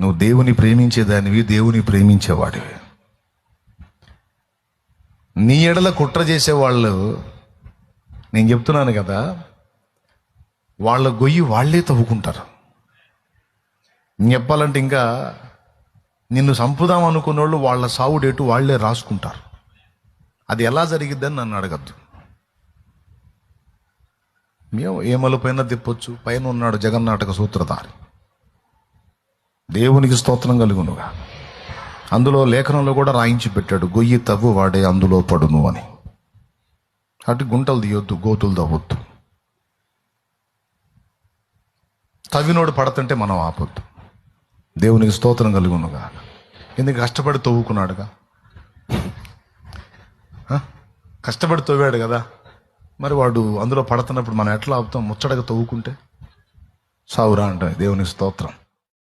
నువ్వు దేవుని ప్రేమించేదానివి దేవుని ప్రేమించేవాడివి. నీ ఎడల కుట్ర చేసేవాళ్ళు నేను చెప్తున్నాను కదా వాళ్ళ గొయ్యి వాళ్ళే తవ్వుకుంటారు. చెప్పాలంటే ఇంకా నిన్ను చంపుదాం అనుకున్న వాళ్ళు వాళ్ళ సావు డేటు వాళ్ళే రాసుకుంటారు. అది ఎలా జరిగిద్దని నన్ను అడగద్దు. మేము ఏమలు పైన తిప్పొచ్చు? పైన ఉన్నాడు జగన్నాటక సూత్రధారి. దేవునికి స్తోత్రం కలుగునుగా. అందులో లేఖనంలో కూడా రాయించి పెట్టాడు గొయ్యి తవ్వు వాడే అందులో పడును అని. అటు గుంటలు తీయొద్దు గోతులు తవ్వద్దు. తవ్వినోడు పడతంటే మనం ఆపొద్దు. దేవునికి స్తోత్రం కలుగునుగా. ఎందుకు కష్టపడి తవ్వుకున్నాడుగా? కష్టపడి తవ్వాడు కదా. మరి వాడు అందులో పడుతున్నప్పుడు మనం ఎట్లా ఆపుతాం? ముచ్చటగా తవ్వుకుంటే? సావురా అంటే దేవునికి స్తోత్రం.